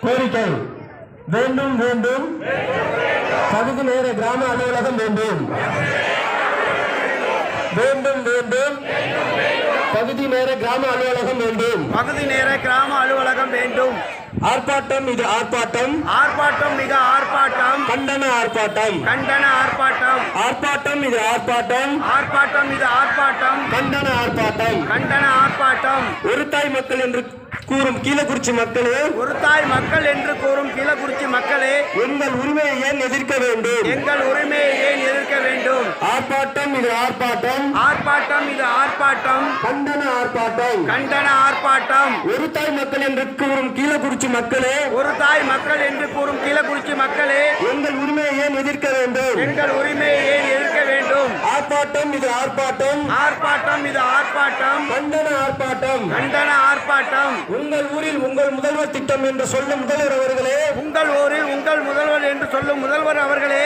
கோரிக்கை. வேண்டும் வேண்டும். பகுதி நேர கிராம அலுவலகம் வேண்டும். வேண்டும் வேண்டும். பகுதி நேர கிராம அலுவலகம் வேண்டும். பகுதி நேர கிராம அலுவலகம் வேண்டும். ஆர்ப்பாட்டம் இது ஆர்ப்பாட்டம். ஆர்ப்பாட்டம் மிக ஆர்ப்பாட்டம். கண்டன ஆர்ப்பாட்டம். கண்டன ஆர்ப்பாட்டம். ஆர்ப்பாட்டம் இது ஆர்ப்பாட்டம். ஆர்ப்பாட்டம் இது ஆர்ப்பாட்டம். கண்டன ஆர்ப்பாட்டம். கண்டன ஆர்ப்பாட்டம். ஒரு தாய் மக்கள் என்று கூறும் கீழக்குறிச்சி மக்களே ஒரு தாய் மக்கள் என்று கூறும் கீழக்குறிச்சி மக்களே எங்கள் உரிமையை ஏன் எதிர்க்க வேண்டும்? எங்கள் உரிமையை ஏன் எதிர்க்க வேண்டும்? ஆர்ப்பாட்டம் இது ஆர்ப்பாட்டம். ஆர்ப்பாட்டம் இது ஆர்ப்பாட்டம். கண்டன ஆர்ப்பாட்டம். கண்டன ஆர்ப்பாட்டம். ஒரு தாய் மக்கள் என்று கூறும் கீழக்குறிச்சி மக்களே ஒரு தாய் மக்கள் என்று கூறும் கீழக்குறிச்சி மக்களே எங்கள் உரிமையை ஏன் எதிர்க்க வேண்டும்? எங்கள் உரிமையை ஏன் எதிர்க்க வேண்டும்? ஆர்ப்பாட்டம் இது ஆர்ப்பாட்டம். ஆர்ப்பாட்டம் இது ஆர்ப்பாட்டம். கண்டன ஆர்ப்பாட்டம். கண்டன ஆர்ப்பாட்டம். உங்கள் ஊரில் உங்கள் முதல்வர் திட்டம் என்று சொல்லும் முதல்வர் அவர்களே. உங்கள் ஊரில் உங்கள் முதல்வர் என்று சொல்லும் முதல்வர் அவர்களே.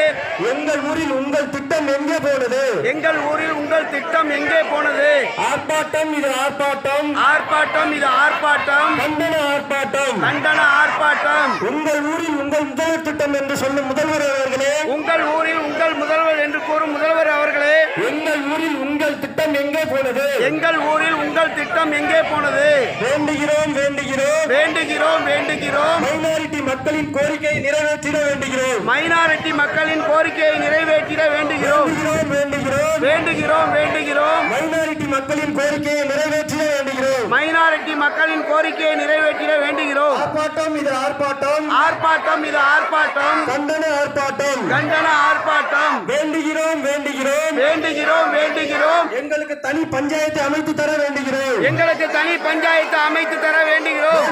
எங்கள் ஊரில் உங்கள் திட்டம் எங்கே போனது? எங்கள் ஊரில் உங்கள் திட்டம் எங்கே போனது? ஆர்ப்பாட்டம் இது ஆர்ப்பாட்டம். ஆர்ப்பாட்டம் இது ஆர்ப்பாட்டம். கண்டன ஆர்ப்பாட்டம். கண்டன ஆர்ப்பாட்டம். உங்கள் ஊரில் உங்கள் முதல்வர் திட்டம் என்று சொல்லும் முதல்வர் அவர்களே. உங்கள் ஊரில் உங்கள் முதல்வர் கூறும் முதல்வர் அவர்களே எங்கள் ஊரில் உங்கள் திட்டம் எங்கே போனது? எங்கள் ஊரில் உங்கள் திட்டம் எங்கே போனது? வேண்டுகிறோம் வேண்டுகிறோம். வேண்டுகிறோம் வேண்டுகிறோம். மைனாரிட்டி மக்களின் கோரிக்கையை நிறைவேற்றிட வேண்டுகிறோம். மைனாரிட்டி மக்களின் கோரிக்கையை நிறைவேற்றிட வேண்டுகிறோம். வேண்டுகிறோம் வேண்டுகிறோம். வேண்டுகிறோம் மைனாரிட்டி மக்களின் கோரிக்கையை நிறைவேற்றிட வேண்டுகிறோம். மைனாரிட்டி மக்களின் கோரிக்கையை நிறைவேற்றிட வேண்டுகிறோம். ஆர்ப்பாட்டம் இது ஆர்ப்பாட்டம். ஆர்ப்பாட்டம் இது ஆர்ப்பாட்டம். கண்டன ஆர்ப்பாட்டம். கண்டன ஆர்ப்பாட்டம் வேண்டுகிறோம் வேண்டுகிறோம் வேண்டுகிறோம் வேண்டுகிறோம் எங்களுக்கு தனி பஞ்சாயத்து அமைத்து தர வேண்டுகிறோம். எங்களுக்கு தனி பஞ்சாயத்து அமைத்து தர வேண்டுகிறோம்.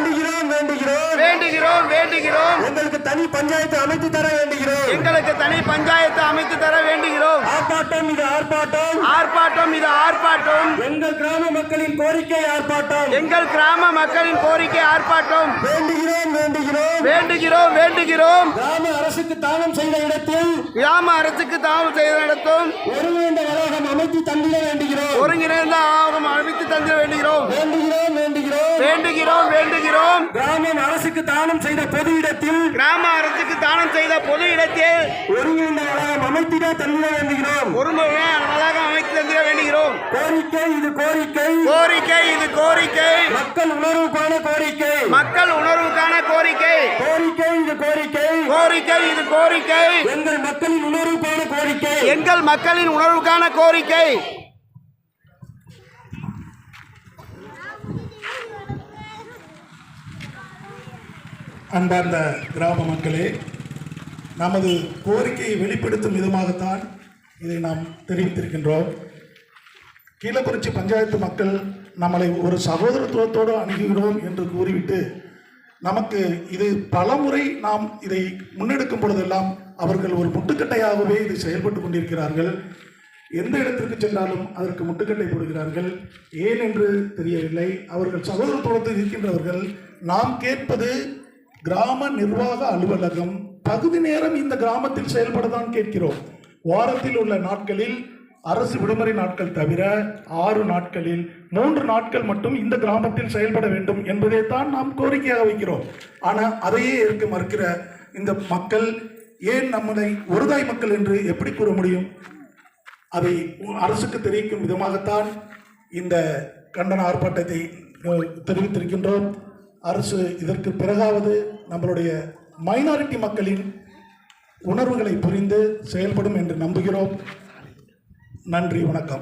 வேண்டுகிறோம். வேண்டுகிறோம் வேண்டுகிறோம். எங்களுக்கு தனி பஞ்சாயத்து அமைத்து தர வேண்டுகிறோம். எங்களுக்கு தனி பஞ்சாயத்து அமைத்து தர வேண்டுகிறோம். ஆர்ப்பாட்டம் இது ஆர்ப்பாட்டம். ஆர்ப்பாட்டம் இது ஆர்ப்பாட்டம். எங்கள் கிராம மக்களின் கோரிக்கை ஆர்ப்பாட்டம். எங்கள் கிராம மக்களின் கோரிக்கை ஆர்ப்பாட்டம். வேண்டுகிறோம் வேண்டுகிறோம். வேண்டுகிறோம் வேண்டுகிறோம். கிராம அரசுக்கு தானம் செய்த இடத்தில் கிராம அரசுக்கு தாமம் செய்து நடத்தும் ஒருங்கிணைந்த வளாகம் அமைத்து தந்திட வேண்டுகிறோம். ஒருங்கிணைந்த ஆவணம் அமைத்து தந்திர வேண்டுகிறோம் வேண்டுகிறோம் வேண்டுகிறோம் வேண்டுகிறோம். கிராமம் அரசுக்கு தானம் செய்த பொது இடத்தில் கிராம அரசுக்கு தானம் செய்த பொது இடத்தில் ஒருங்கிணைந்த வளாகம் அமைத்திட தந்திட வேண்டுகிறோம். ஒரு வளாகம் அமைத்து தந்திர வேண்டுகிறோம். கோரிக்கை இது கோரிக்கை. கோரிக்கை இது கோரிக்கை. மக்கள் உணர்வுக்கான கோரிக்கை. மக்கள் உணர்வுக்கான கோரிக்கை. கோரிக்கை இது கோரிக்கை. கோரிக்கை இது கோரிக்கை. எங்கள் மக்களின் உணர்வுக்கான கோரிக்கை. எங்கள் மக்களின் உணர்வுக்கான கோரிக்கை. அன்பார்ந்த கிராம மக்களே நமது கோரிக்கையை வெளிப்படுத்தும் விதமாகத்தான் இதை நாம் தெரிவித்திருக்கின்றோம். கீழக்குறிச்சி பஞ்சாயத்து மக்கள் நம்மளை ஒரு சகோதரத்துவத்தோடு அணுகுகிறோம் என்று கூறிவிட்டு நமக்கு இது பலமுறை நாம் இதை முன்னெடுக்கும் பொழுதெல்லாம் அவர்கள் ஒரு முட்டுக்கட்டையாகவே இது செயல்பட்டு கொண்டிருக்கிறார்கள். எந்த இடத்திற்கு சென்றாலும் அதற்கு முட்டுக்கட்டை போடுகிறார்கள். ஏன் என்று தெரியவில்லை. அவர்கள் சகோதரத்துவத்தில் இருக்கின்றவர்கள் நாம் கேட்பது கிராம நிர்வாக அலுவலகம். பகுதி நேரம் இந்த கிராமத்தில் செயல்படதான் கேட்கிறோம். வாரத்தில் உள்ள நாட்களில் அரசு விடுமுறை நாட்கள் தவிர ஆறு நாட்களில் மூன்று நாட்கள் மட்டும் இந்த கிராமத்தில் செயல்பட வேண்டும் என்பதை தான் நாம் கோரிக்கையாக வைக்கிறோம். ஆனால் அதையே ஏற்க மறுக்கிற இந்த மக்கள் ஏன் நம்மளை ஒருதாய் மக்கள் என்று எப்படி கூற முடியும்? அதை அரசுக்கு தெரிவிக்கும் விதமாகத்தான் இந்த கண்டன ஆர்ப்பாட்டத்தை தெரிவித்திருக்கின்றோம். அரசு இதற்கு பிறகாவது நம்மளுடைய மைனாரிட்டி மக்களின் உணர்வுகளை புரிந்து செயல்படும் என்று நம்புகிறோம். நன்றி வணக்கம்.